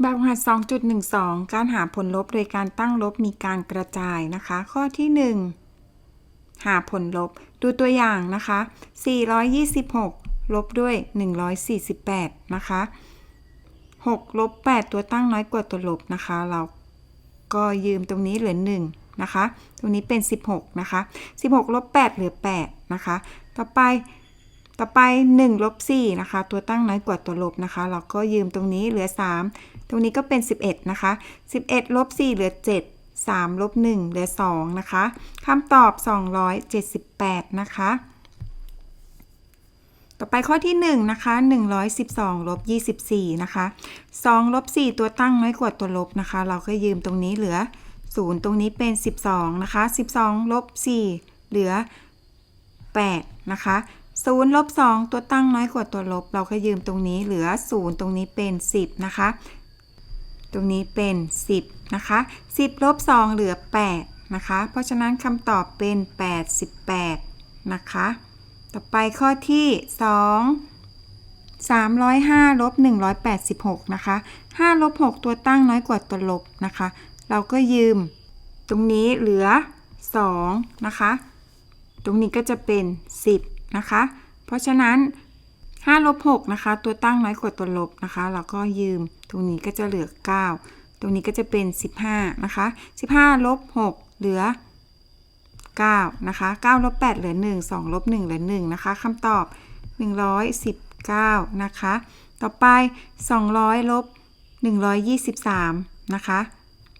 แบบหัด 2.12 การหาผลลบโดยการตั้งลบมีการกระจายนะคะ ข้อที่ 1 หาผลลบ ดูตัวอย่างนะคะ 426 ลบด้วย 148 นะคะ 6 ลบ 8 ตัวตั้งน้อยกว่าตัวลบนะคะ เราก็ยืมตรงนี้เหลือ 1 นะคะ ตรงนี้เป็น 16 นะคะ 16 ลบ 8 เหลือ 8 นะคะ ต่อไปต่อไป1ลบ4นะคะ ตัวตั้งน้อยกว่าตัวลบนะคะ เราก็ยืมตรงนี้เหลือ 3 ตรงนี้ก็เป็น 11 นะคะ 11 ลบ 4 เหลือ 7 3 ลบ 1 เหลือ 2 นะคะคำตอบ 278 นะคะ ต่อไปข้อที่ 1 นะคะ 112 ลบ 24 นะคะ 2 ลบ 4 ตัวตั้งน้อยกว่าตัวลบนะคะ เราก็ยืมตรงนี้เหลือ 0 ตรงนี้เป็น 12 นะคะ 12 ลบ 4 เหลือ 8 นะคะ0ลบ2ตัวตั้งน้อยกว่าตัวลบ เราก็ยืมตรงนี้เหลือ 0 ตรงนี้เป็น 10 นะคะ ตรงนี้เป็น 10 นะคะ 10ลบ2เหลือ 8 นะคะ เพราะฉะนั้นคำตอบเป็น 88 นะคะ ต่อไปข้อที่ 2 305ลบ186 นะคะ5ลบ6ตัวตั้งน้อยกว่าตัวลบนะคะ เราก็ยืม ตรงนี้เหลือ 2 นะคะ ตรงนี้ก็จะเป็น 10 นะคะ เพราะฉะนั้น 5ลบ6นะคะ ตัวตั้งน้อยกว่าตัวลบนะคะ เราก็ยืม ตรงนี้ก็จะเหลือ 9 ตรงนี้ก็จะเป็น 15 นะคะ 15ลบ6เหลือ 9 นะคะ9ลบ8เหลือ 1 2ลบ1เหลือ 1 นะคะคำตอบ 119 นะคะ ต่อไป 200ลบ123 นะคะ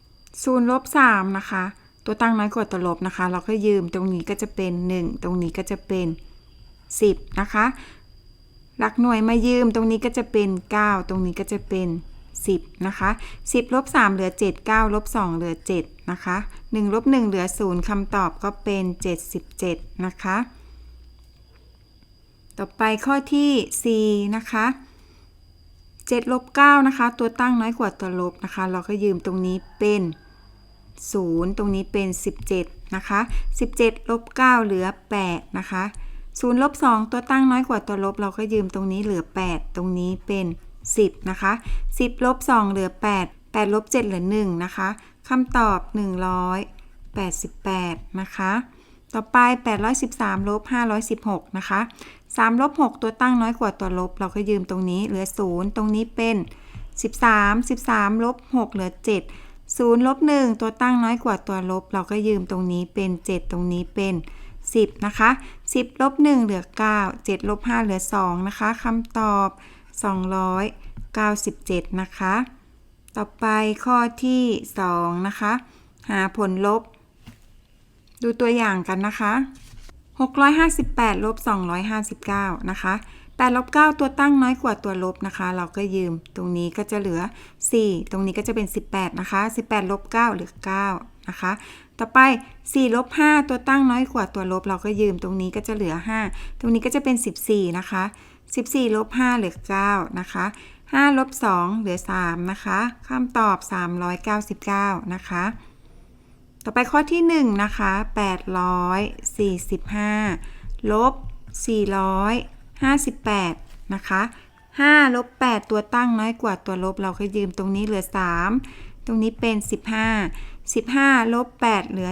0ลบ3นะคะ ตัวตั้งน้อยกว่าตัวลบนะคะ เราก็ยืม ตรงนี้ก็จะเป็น 1 ตรงนี้ก็จะเป็น 10 นะคะ หลักหน่วยมายืมตรงนี้ก็จะเป็น 9 ตรงนี้ก็จะเป็น 10 นะคะ 10ลบ3เหลือ 7 9ลบ2เหลือ 7 นะคะ1ลบ1เหลือ 0คำตอบก็เป็น 77 นะคะ ต่อไปข้อที่ 4 นะคะ7ลบ9นะคะ ตัวตั้งน้อยกว่าตัวลบนะคะ เราก็ยืมตรงนี้เป็น 0 ตรงนี้เป็น 17 นะคะ 17ลบ9เหลือ 8 นะคะ 0ลบ2ตัวตั้งน้อยกว่าตัวลบ เราก็ยืมตรงนี้เหลือ 8 ตรงนี้เป็น 10 นะคะ 10ลบ2เหลือ 8 8ลบ7เหลือ1นะคะคำตอบ 188 นะคะ ต่อไป 813ลบ516 นะคะ3ลบ6ตัวตั้งน้อยกว่าตัวลบ เราก็ยืมตรงนี้เหลือ 0 ตรงนี้เป็น 13 13ลบ6เหลือ 7 0ลบ1ตัวตั้งน้อยกว่าตัวลบ เราก็ยืมตรงนี้เป็น 7 ตรงนี้เป็น 10 นะคะ 10ลบ1เหลือ 9 7ลบ5เหลือ 2 นะคะคำตอบ 297 นะคะ ต่อไปข้อที่ 2 นะคะ หาผลลบ ดูตัวอย่างกันนะคะ 658ลบ259 นะคะ8ลบ9ตัวตั้งน้อยกว่าตัวลบนะคะ เราก็ยืมตรงนี้ก็จะเหลือ 4 ตรงนี้ก็จะเป็น 18 นะคะ 18ลบ9เหลือ 9 นะคะ ต่อไป4ลบ5ตัวตั้งน้อยกว่าตัวลบเราก็ยืมตรงนี้ก็จะเหลือ 5 ตรงนี้ก็จะเป็น 14 นะคะ 14ลบ5เหลือ9นะคะ5ลบ2เหลือ 3 นะคะคำตอบ 399 นะคะ ต่อไปข้อที่ 1 นะคะ 845 ลบ 458 นะคะ5ลบ8ตัวตั้งน้อยกว่าตัวลบเราก็ยืมตรงนี้เหลือ 3 ตรงนี้เป็น 15 15ลบ8เหลือ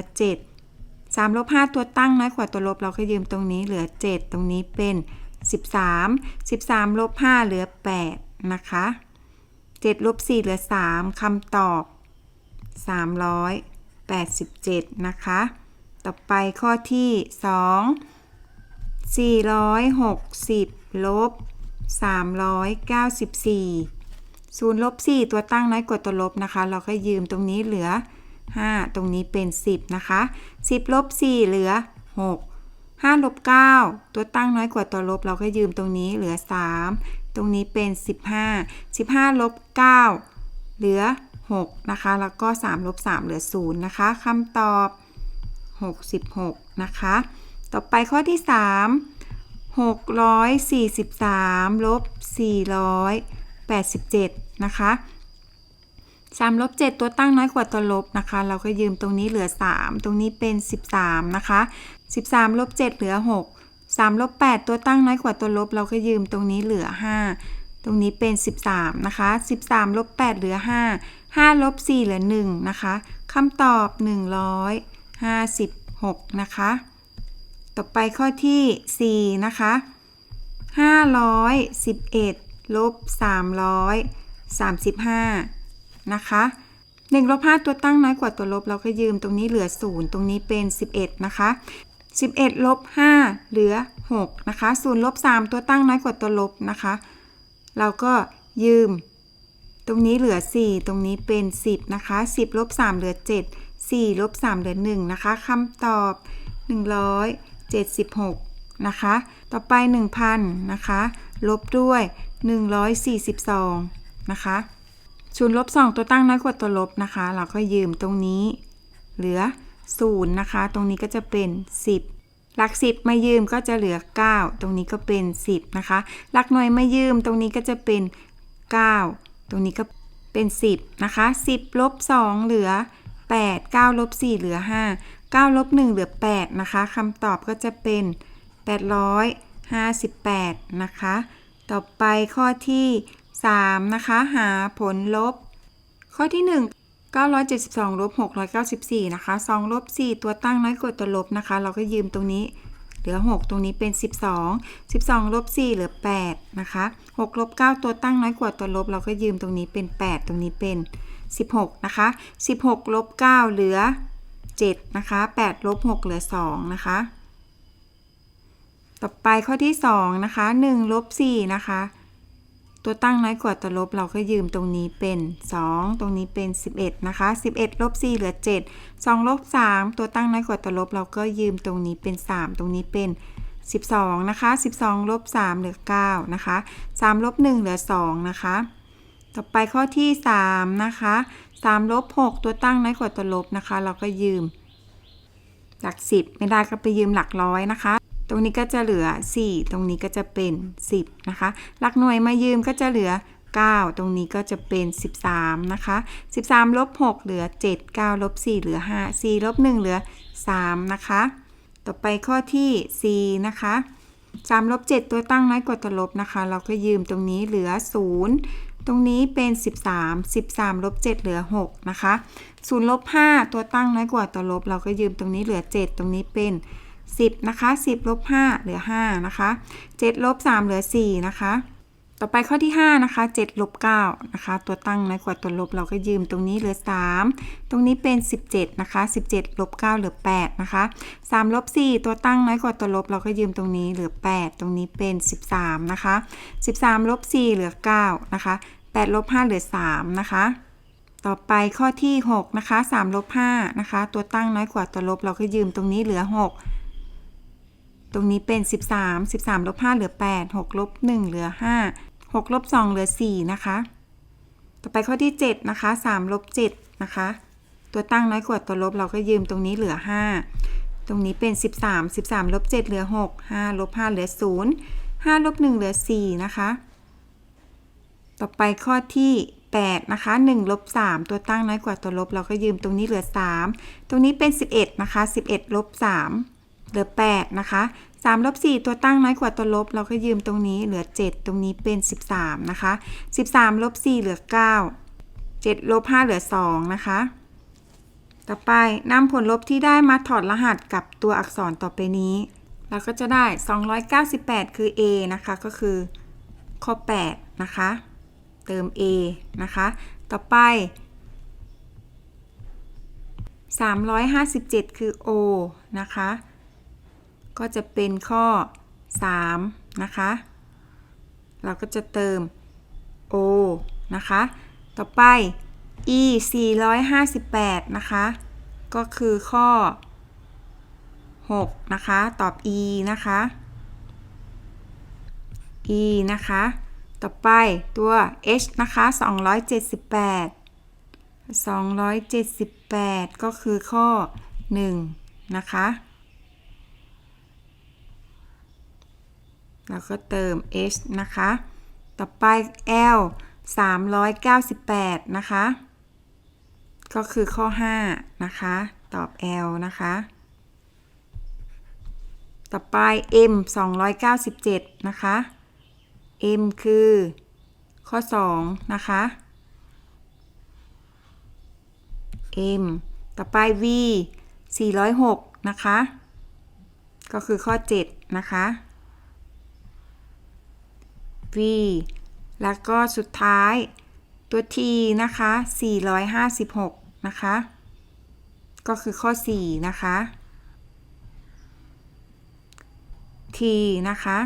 7 3ลบ5ตัวตั้งน้อยกว่าตัวลบเราก็ยืมตรงนี้เหลือ 7 ตรงนี้เป็น 13 13ลบ5เหลือ 8 นะคะ 7ลบ4เหลือ 3คำตอบ 387 นะคะ ต่อไปข้อที่ 2 460ลบ394 0ลบ4ตัวตั้งน้อยกว่าตัวลบนะคะ เราก็ยืมตรงนี้เหลือ 5 ตรงนี้เป็น 10 นะคะ 10ลบ4เหลือ 6 5ลบ9ตัวตั้งน้อยกว่าตัวลบเราก็ยืมตรงนี้เหลือ 3 ตรงนี้เป็น 15 15ลบ9เหลือ 6 นะคะ แล้วก็3ลบ3เหลือ 0 นะคะคำตอบ 66 นะคะ ต่อไปข้อที่ 3 643ลบ487 นะคะ 3ลบ7ตัวตั้งน้อยกว่าตัวลบนะคะ เราก็ยืมตรงนี้เหลือ 3 ตรงนี้เป็น 13 นะคะ 13ลบ7เหลือ 6 3ลบ8ตัวตั้งน้อยกว่าตัวลบ เราก็ยืมตรงนี้เหลือ 5 ตรงนี้เป็น 13 นะคะ 13ลบ8เหลือ 5 5ลบ4เหลือ 1 นะคะคำตอบ 156 นะคะ ต่อไปข้อที่ 4 นะคะ 511ลบ335 นะคะ1ลบ5ตัวตั้งน้อยกว่าตัวลบเราก็ยืมตรงนี้เหลือ 0 ตรงนี้เป็น 11 นะคะ 11ลบ5เหลือ 6 นะคะ0ลบ3ตัวตั้งน้อยกว่าตัวลบนะคะ เราก็ยืม ตรงนี้เหลือ 4 ตรงนี้เป็น 10 นะคะ 10ลบ3เหลือ 7 4ลบ3เหลือ 1 นะคะคำตอบ 176 นะคะ ต่อไป 1,000 นะคะ ลบด้วย 142 นะคะ ศูนย์ลบ2ตัวตั้งน้อยกว่าตัวลบนะคะ เราก็ยืมตรงนี้ เหลือ0นะคะ ตรงนี้ก็จะเป็น 10 หลัก 10 ไม่ยืมก็จะเหลือ 9 ตรงนี้ก็เป็น 10 นะคะ หลักหน่วยไม่ยืมตรงนี้ก็จะเป็น 9 ตรงนี้ก็เป็น 10 นะคะ 10ลบ2เหลือ 8 9ลบ4เหลือ 5 9ลบ1เหลือ 8 นะคะคำตอบก็จะเป็น 858 นะคะ ต่อไปข้อที่ 3 นะคะ หาผลลบ ข้อที่ 1 972ลบ694 นะคะ2ลบ4ตัวตั้งน้อยกว่าตัวลบนะคะ เราก็ยืมตรงนี้ เหลือ 6 ตรงนี้เป็น 12 12ลบ4เหลือ 8 นะคะ6ลบ9ตัวตั้งน้อยกว่าตัวลบ เราก็ยืมตรงนี้เป็น 8 ตรงนี้เป็น 16 นะคะ 16ลบ9เหลือ 7 นะคะ8ลบ6เหลือ 2 นะคะ ต่อไปข้อที่ 2 นะคะ1ลบ4นะคะ ตัวตั้งน้อยกว่าตัวลบเราก็ยืมตรงนี้เป็น 2 ตรงนี้เป็น 11 นะคะ 11ลบ4เหลือ 7 2ลบ3ตัวตั้งน้อยกว่าตัวลบเราก็ยืมตรงนี้เป็น 3 ตรงนี้เป็น 12 นะคะ 12ลบ3เหลือ 9 นะคะ 3ลบ1เหลือ 2 นะคะ ต่อไปข้อที่ 3 นะคะ3ลบ6ตัวตั้งน้อยกว่าตัวลบนะคะ เราก็ยืม หลัก 10 ไม่ได้ก็ไปยืมหลักร้อยนะคะ ตรงนี้ก็จะเหลือ 4 ตรงนี้ก็จะเป็น 10 นะคะ หลักหน่วยมายืมก็จะเหลือ 9 ตรงนี้ก็จะเป็น 13 นะคะ 13 ลบ 6 เหลือ 7 9 ลบ 4 เหลือ 5 4 ลบ 1 เหลือ 3 นะคะ ต่อไปข้อที่ 4 นะคะ3ลบ 7 ตัวตั้งน้อยกว่าตัวลบนะคะ เราก็ยืมตรงนี้เหลือ 0 ตรงนี้เป็น 13 13 ลบ 7 เหลือ 6 นะคะ0ลบ 5 ตัวตั้งน้อยกว่าตัวลบ เราก็ยืมตรงนี้เหลือ 7 ตรงนี้เป็น 10 นะคะ 10ลบ5เหลือ 5 นะคะ7ลบ3เหลือ 4 นะคะ ต่อไปข้อที่ 5 นะคะ7ลบ9นะคะ ตัวตั้งน้อยกว่าตัวลบเราก็ยืมตรงนี้เหลือ 3 ตรงนี้เป็น 17 นะคะ 17ลบ9เหลือ 8 นะคะ3ลบ4ตัวตั้งน้อยกว่าตัวลบเราก็ยืมตรงนี้เหลือ 8 ตรงนี้เป็น 13 นะคะ 13ลบ4เหลือ 9 นะคะ8ลบ5เหลือ 3 นะคะต่อไปข้อที่ 6 นะคะ3ลบ5นะคะ ตัวตั้งน้อยกว่าตัวลบเราก็ยืมตรงนี้เหลือ 6 ตรงนี้เป็น 13 13ลบ5เหลือ 8 6ลบ1เหลือ 5 6ลบ2เหลือ 4 นะคะ ต่อไปข้อที่ 7 นะคะ3ลบ7นะคะ ตัวตั้งน้อยกว่าตัวลบเราก็ยืมตรงนี้เหลือ 5 ตรงนี้เป็น 13 13ลบ7เหลือ 6 5ลบ5เหลือ 0 5ลบ1เหลือ 4 นะคะ ต่อไปข้อที่ 8 นะคะ1ลบ3ตัวตั้งน้อยกว่าตัวลบ เราก็ยืมตรงนี้เหลือ 3 ตรงนี้เป็น 11 นะคะ 11ลบ3 เหลือ 8 นะคะ3ลบ4ตัวตั้งน้อยกว่าตัวลบ เราก็ยืมตรงนี้เหลือ 7 ตรงนี้เป็น 13 นะคะ 13ลบ4เหลือ 9 7ลบ5เหลือ 2 นะคะ ต่อไปนำผลลบที่ได้มาถอดรหัสกับตัวอักษรต่อไปนี้ เราก็จะได้ 298 คือ A นะคะ ก็คือข้อ 8 นะคะ เติม A นะคะ ต่อไป 357 คือ O นะคะ ก็จะเป็นข้อ 3 นะคะ เราก็จะเติม O นะคะ ต่อไป E 458 นะคะ ก็คือข้อ 6 นะคะ ตอบ E นะคะ E นะคะ ต่อไปตัว H นะคะ 278 278 ก็คือข้อ 1 นะคะ แล้วก็เติม H นะคะ ต่อไป L 398 นะคะ ก็คือข้อ 5 นะคะ ตอบ L นะคะ ต่อไป M 297 นะคะ M คือ ข้อ 2 นะคะ m ต่อไป v 406 นะคะ ก็คือข้อ 7 นะคะ v แล้วก็สุดท้ายตัว t นะคะ 456 นะคะ ก็คือข้อ 4 นะคะ t นะคะ